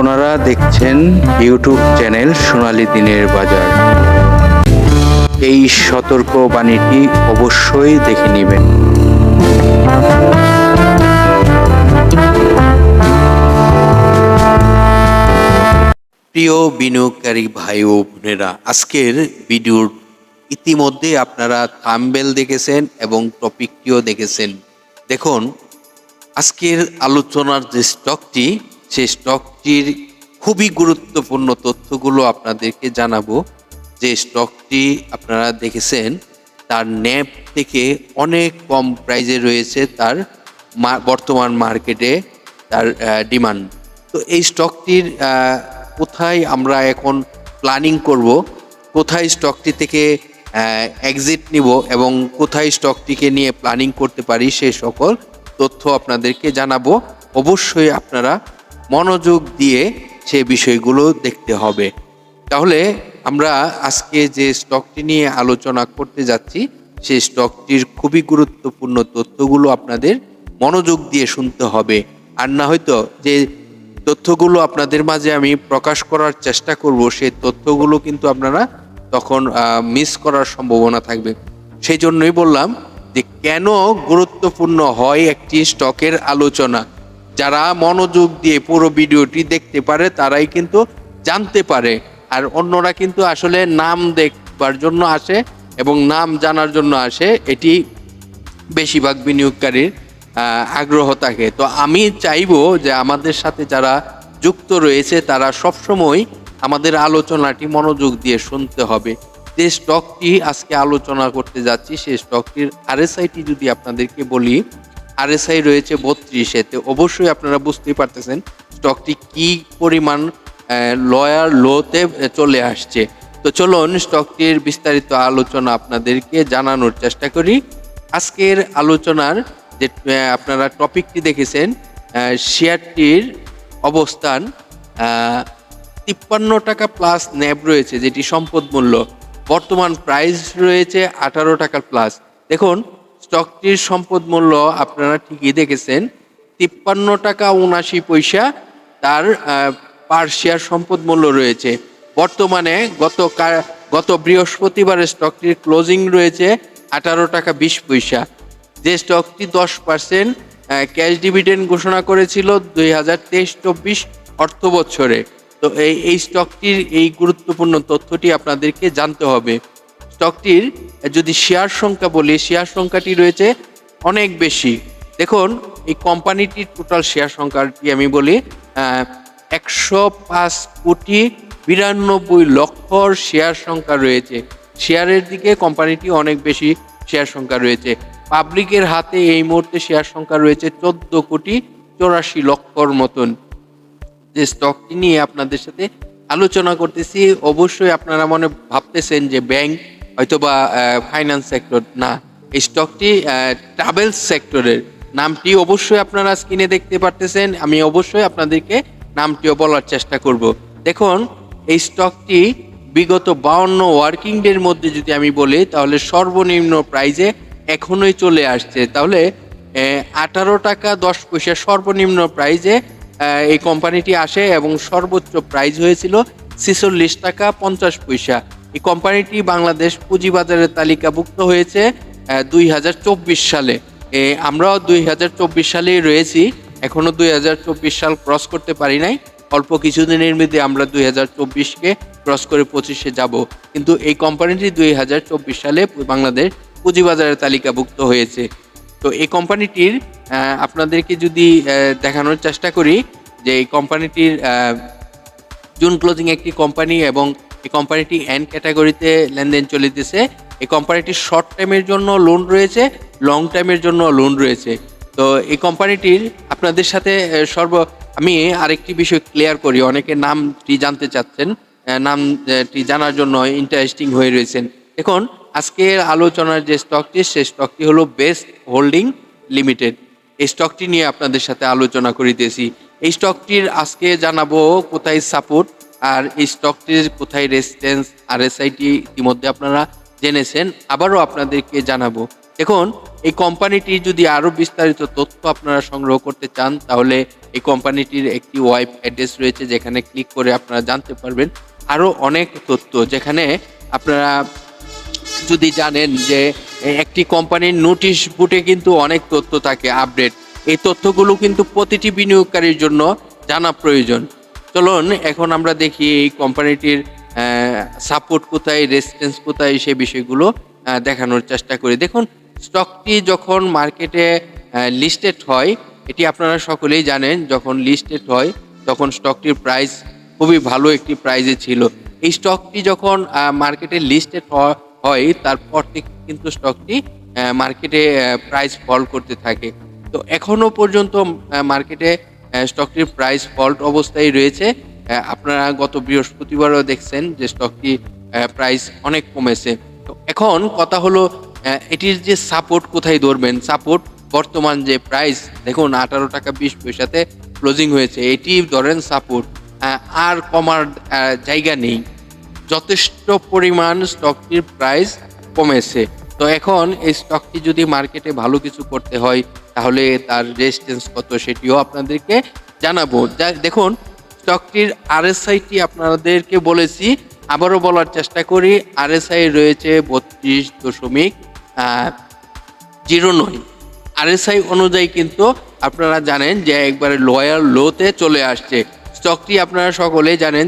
আপনারা দেখছেন YouTube channel সোনালি দিনের বাজার। এই সতর্ক বাণীটি অবশ্যই দেখে নেবেন। প্রিয় বিনিয়োগকারী ভাই ও বোনেরা, আজকের ভিডিওর ইতিমধ্যে আপনারা থাম্বেল দেখেছেন এবং টপিকটিও দেখেছেন। দেখুন, আজকের আলোচনার যে স্টকটি সেই স্টকটির খুবই গুরুত্বপূর্ণ তথ্যগুলো আপনাদেরকে জানাব। যে স্টকটি আপনারা দেখেছেন, তার ন্যাপ থেকে অনেক কম প্রাইজে রয়েছে তার বর্তমান মার্কেটে তার ডিমান্ড। তো এই স্টকটির কোথায় আমরা এখন প্ল্যানিং করব, কোথায় স্টকটি থেকে এক্সিট নিব এবং কোথায় স্টকটিকে নিয়ে প্ল্যানিং করতে পারি সে সকল তথ্য আপনাদেরকে জানাব। অবশ্যই আপনারা মনোযোগ দিয়ে সে বিষয়গুলো দেখতে হবে। তাহলে আমরা আজকে যে স্টকটি নিয়ে আলোচনা করতে যাচ্ছি, সেই স্টকটির খুবই গুরুত্বপূর্ণ তথ্যগুলো আপনাদের মনোযোগ দিয়ে শুনতে হবে। আর না হয়তো যে তথ্যগুলো আপনাদের মাঝে আমি প্রকাশ করার চেষ্টা করব, সেই তথ্যগুলো কিন্তু আপনারা তখন মিস করার সম্ভাবনা থাকবে। সেই জন্যই বললাম যে কেন গুরুত্বপূর্ণ হয় একটি স্টকের আলোচনা? যারা মনোযোগ দিয়ে পুরো ভিডিওটি দেখতে পারে, তারাই কিন্তু জানতে পারে। আর অন্যরা কিন্তু আসলে নাম দেখবার জন্য আসে এবং নাম জানার জন্য আসে, এটি বেশিরভাগ বিনিয়োগকারীর আগ্রহ থাকে। তো আমি চাইব যে আমাদের সাথে যারা যুক্ত রয়েছে, তারা সবসময় আমাদের আলোচনাটি মনোযোগ দিয়ে শুনতে হবে। যে স্টকটি আজকে আলোচনা করতে যাচ্ছি সেই স্টকটির আরএসআইটি যদি আপনাদেরকে বলি আরএসআই রয়েছে বত্রিশে তো অবশ্যই আপনারা বুঝতেই পারতেছেন স্টকটি কি পরিমাণ লয়ার লোতে চলে আসছে। তো চলুন স্টকটির বিস্তারিত আলোচনা আপনাদেরকে জানানোর চেষ্টা করি। আজকের আলোচনার যে আপনারা টপিকটি দেখেছেন শেয়ারটির অবস্থান তিপ্পান্ন টাকা প্লাস ন্যাব রয়েছে, যেটি সম্পদ মূল্য। বর্তমান প্রাইস রয়েছে আঠারো টাকা প্লাস দেখুন স্টকটির সম্পদ মূল্য আপনারা ঠিকই দেখেছেন। তিপ্পান্ন টাকা উনাশি পয়সা তার পার শেয়ার সম্পদ মূল্য রয়েছে। বর্তমানে গত গত বৃহস্পতিবারে স্টকটির ক্লোজিং রয়েছে আঠারো টাকা বিশ পয়সা। যে স্টকটি দশ পার্সেন্ট ক্যাশ ডিভিডেন্ড ঘোষণা করেছিল দুই হাজার তেইশ চব্বিশ অর্থ বছরে। তো এই এই স্টকটির এই গুরুত্বপূর্ণ তথ্যটি আপনাদেরকে জানতে হবে। স্টকটির যদি শেয়ার সংখ্যা বলি, শেয়ার সংখ্যাটি রয়েছে অনেক বেশি। দেখুন, এই কোম্পানিটির টোটাল শেয়ার সংখ্যাটি আমি বলি একশো পাঁচ কোটি বিরানব্বই লক্ষ শেয়ার সংখ্যা রয়েছে। শেয়ারের দিকে কোম্পানিটি অনেক বেশি শেয়ার সংখ্যা রয়েছে। পাবলিকের হাতে এই মুহূর্তে শেয়ার সংখ্যা রয়েছে চোদ্দ কোটি চৌরাশি লক্ষর মতন। যে স্টকটি নিয়ে আপনাদের সাথে আলোচনা করতেছি, অবশ্যই আপনারা মনে ভাবতেছেন যে ব্যাংক হয়তোবা ফাইন্যান্স সেক্টর না, এই স্টকটি ট্রাভেল সেক্টরের নামটি অবশ্যই আপনারা স্ক্রিনে দেখতে পারতেছেন। আমি অবশ্যই আপনাদেরকে নামটিও বলার চেষ্টা করব। দেখুন, এই স্টকটি বিগত বাউন্ন ওয়ার্কিং ডের মধ্যে যদি আমি বলি, তাহলে সর্বনিম্ন প্রাইজে এখনোই চলে আসছে। তাহলে আঠারো টাকা দশ পয়সা সর্বনিম্ন প্রাইজে এই কোম্পানিটি আসে এবং সর্বোচ্চ প্রাইজ হয়েছিল ছেচল্লিশ টাকা পঞ্চাশ পয়সা। এই কোম্পানিটি বাংলাদেশ পুঁজিবাজারের তালিকাভুক্ত হয়েছে দুই হাজার চব্বিশ সালে। আমরাও দুই হাজার চব্বিশ সালেই রয়েছি এখনও দুই হাজার চব্বিশ সাল ক্রস করতে পারি নাই। অল্প কিছুদিনের মধ্যে আমরা দুই হাজার চব্বিশকে ক্রস করে পঁচিশে যাব। কিন্তু এই কোম্পানিটি দুই হাজার চব্বিশ সালে বাংলাদেশ পুঁজিবাজারের তালিকাভুক্ত হয়েছে। তো এই কোম্পানিটির আপনাদেরকে যদি দেখানোর চেষ্টা করি যে এই কোম্পানিটির জুন ক্লোজিং একটি কোম্পানি এবং এই কোম্পানিটি এন ক্যাটাগরিতে লেনদেন চলিতেছে। এই কোম্পানিটির শর্ট টাইমের জন্য লোন রয়েছে লং টাইমের জন্য লোন রয়েছে। তো এই কোম্পানিটির আপনাদের সাথে সর্ব, আমি আরেকটি বিষয় ক্লিয়ার করি। অনেকে নামটি জানতে চাচ্ছেন নামটি জানার জন্য ইন্টারেস্টিং হয়ে রয়েছেন। দেখুন আজকের আলোচনার যে স্টকটি সেই স্টকটি হলো বেস্ট হোল্ডিং লিমিটেড এই স্টকটি নিয়ে আপনাদের সাথে আলোচনা করিতেছি। এই স্টকটির আজকে জানাব কোথায় সাপোর্ট আর এই স্টকটির কোথায় রেসিস্টেন্স আর এসআইটি ইতিমধ্যে আপনারা জেনেছেন, আবারও আপনাদেরকে জানাব। দেখুন, এই কোম্পানিটি যদি আরও বিস্তারিত তথ্য আপনারা সংগ্রহ করতে চান, তাহলে এই কোম্পানিটির একটি ওয়েব অ্যাড্রেস রয়েছে, যেখানে ক্লিক করে আপনারা জানতে পারবেন আরও অনেক তথ্য, যেখানে আপনারা যদি জানেন যে একটি কোম্পানির নোটিশ বুটে কিন্তু অনেক তথ্য থাকে আপডেট এই তথ্যগুলো কিন্তু প্রতিটি বিনিয়োগকারীর জন্য জানা প্রয়োজন। চলুন, এখন আমরা দেখি এই কোম্পানিটির সাপোর্ট কোথায় রেসিস্টেন্স কোথায়, সে বিষয়গুলো দেখানোর চেষ্টা করি। দেখুন স্টকটি যখন মার্কেটে লিস্টেড হয়, এটি আপনারা সকলেই জানেন, যখন লিস্টেড হয়, তখন স্টকটির প্রাইস খুবই ভালো একটি প্রাইজে ছিল। এই স্টকটি যখন মার্কেটে লিস্টেড হয়, তারপর থেকে কিন্তু স্টকটি মার্কেটে প্রাইস ফল করতে থাকে। তো এখনও পর্যন্ত মার্কেটে স্টকটির প্রাইস ফল্ট অবস্থায় রয়েছে। আপনারা গত বৃহস্পতিবারও দেখছেন যে স্টকটি প্রাইস অনেক কমেছে। তো এখন কথা হলো এটির যে সাপোর্ট কোথায় ধরবেন? সাপোর্ট বর্তমান যে প্রাইস দেখুন আঠারো টাকা বিশ পয়সাতে ক্লোজিং হয়েছে। এটি ধরেন সাপোর্ট আর কমার জায়গা নেই। যথেষ্ট পরিমাণ স্টকটির প্রাইস কমেছে। তো এখন এই স্টকটি যদি মার্কেটে ভালো কিছু করতে হয় তাহলে তার রেজিস্ট্যান্স কত সেটিও আপনাদেরকে জানাব। দেখুন স্টকটির আরএসআইটি আপনাদেরকে বলেছি, আবারও বলার চেষ্টা করি আরএসআই রয়েছে বত্রিশ দশমিক জিরো নয়। আরএসআই অনুযায়ী কিন্তু আপনারা জানেন যে একবারে লয়ার লোতে চলে আসছে। স্টকটি আপনারা সকলে জানেন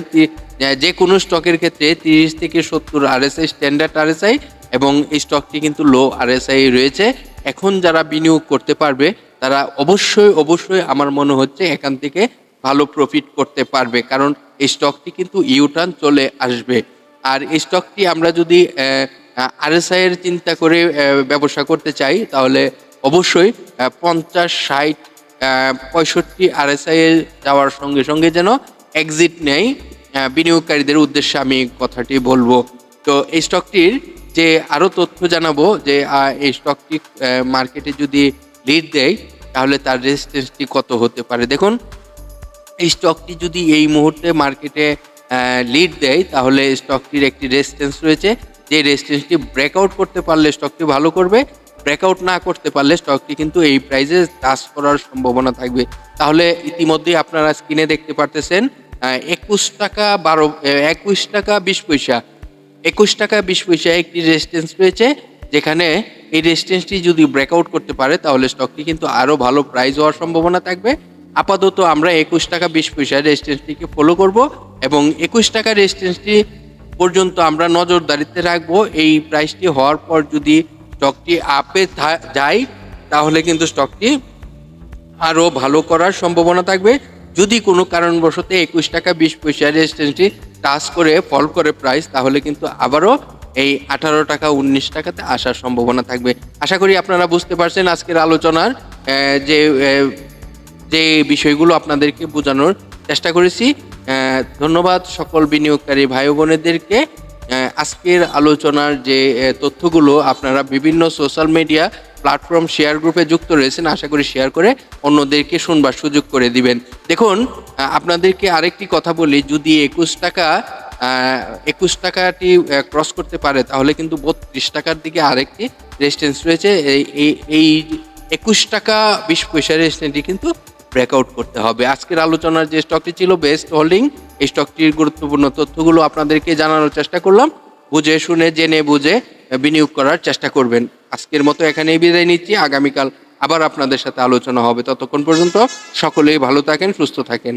যে কোনো স্টকের ক্ষেত্রে তিরিশ থেকে সত্তর আরএসআই স্ট্যান্ডার্ড আরএসআই এবং এই স্টকটি কিন্তু লো আরএসআই রয়েছে। এখন যারা বিনিয়োগ করতে পারবে, তারা অবশ্যই অবশ্যই আমার মনে হচ্ছে এখান থেকে ভালো প্রফিট করতে পারবে। কারণ এই স্টকটি কিন্তু ইউটার্ন চলে আসবে। আর এই স্টকটি আমরা যদি আরএসআই এর চিন্তা করে ব্যবসা করতে চাই, তাহলে অবশ্যই পঞ্চাশ, ষাট পঁয়ষট্টি আরএসআই এ যাওয়ার সঙ্গে সঙ্গে যেন এক্সিট নেয় বিনিয়োগকারীদের উদ্দেশ্যে আমি কথাটি বলব। তো এই স্টকটির যে আরও তথ্য জানাব যে এই স্টকটি মার্কেটে যদি লিড দেয়, তাহলে তার রেজিস্ট্যান্সটি কত হতে পারে? দেখুন, এই স্টকটি যদি এই মুহূর্তে মার্কেটে লিড দেয়, তাহলে স্টকটির একটি রেজিস্ট্যান্স রয়েছে। যে রেজিস্ট্যান্সটি ব্রেকআউট করতে পারলে স্টকটি ভালো করবে ব্রেকআউট না করতে পারলে স্টকটি কিন্তু এই প্রাইসে টাচ করার সম্ভাবনা থাকবে। তাহলে ইতিমধ্যেই আপনারা স্ক্রিনে দেখতে পারতেছেন একুশ টাকা বারো একুশ টাকা বিশ পয়সা। একুশ টাকা বিশ পয়সা একটি রেজিস্ট্যান্স রয়েছে, যেখানে এই রেজিস্ট্যান্সটি যদি ব্রেকআউট করতে পারে, তাহলে স্টকটি কিন্তু আরও ভালো প্রাইস হওয়ার সম্ভাবনা থাকবে। আপাতত আমরা একুশ টাকা বিশ পয়সা রেজিস্ট্যান্সটিকে ফলো করব এবং একুশ টাকা রেজিস্ট্যান্সটি পর্যন্ত আমরা নজরদারিতে রাখব। এই প্রাইসটি হওয়ার পর যদি স্টকটি আপে যায়, তাহলে কিন্তু স্টকটি আরও ভালো করার সম্ভাবনা থাকবে। যদি কোনো কারণবশত একুশ টাকা বিশ পয়সা রেজিস্ট্যান্সটি টাচ করে, ফল করে প্রাইস তাহলে কিন্তু আবারও এই আঠারো টাকা, উনিশ টাকাতে আসার সম্ভাবনা থাকবে। আশা করি আপনারা বুঝতে পারছেন আজকের আলোচনার যে যে বিষয়গুলো আপনাদেরকে বোঝানোর চেষ্টা করেছি। ধন্যবাদ সকল বিনিয়োগকারী ভাই বোনেদেরকে। আজকের আলোচনার যে তথ্যগুলো আপনারা বিভিন্ন সোশ্যাল মিডিয়া প্ল্যাটফর্ম শেয়ার গ্রুপে যুক্ত রয়েছেন, আশা করি শেয়ার করে অন্যদেরকে শুনবার সুযোগ করে দিবেন। দেখুন আপনাদেরকে আরেকটি কথা বলি, যদি একুশ টাকা একুশ টাকাটি ক্রস করতে পারে, তাহলে কিন্তু বত্রিশ টাকার দিকে আরেকটি রেজিস্ট্যান্স রয়েছে। এই, এই- এই একুশ টাকা বিশ পয়সা রেজিস্ট্যান্সটি কিন্তু ব্রেকআউট করতে হবে। আজকের আলোচনার যে স্টকটি ছিল বেস্ট হোল্ডিং এই স্টকটির গুরুত্বপূর্ণ তথ্যগুলো আপনাদেরকে জানানোর চেষ্টা করলাম। বুঝে শুনে, জেনে বুঝে বিনিয়োগ করার চেষ্টা করবেন। আজকের মতো এখানেই বিদায় নিচ্ছি। আগামীকাল আবার আপনাদের সাথে আলোচনা হবে। ততক্ষণ পর্যন্ত সকলেই ভালো থাকেন, সুস্থ থাকেন।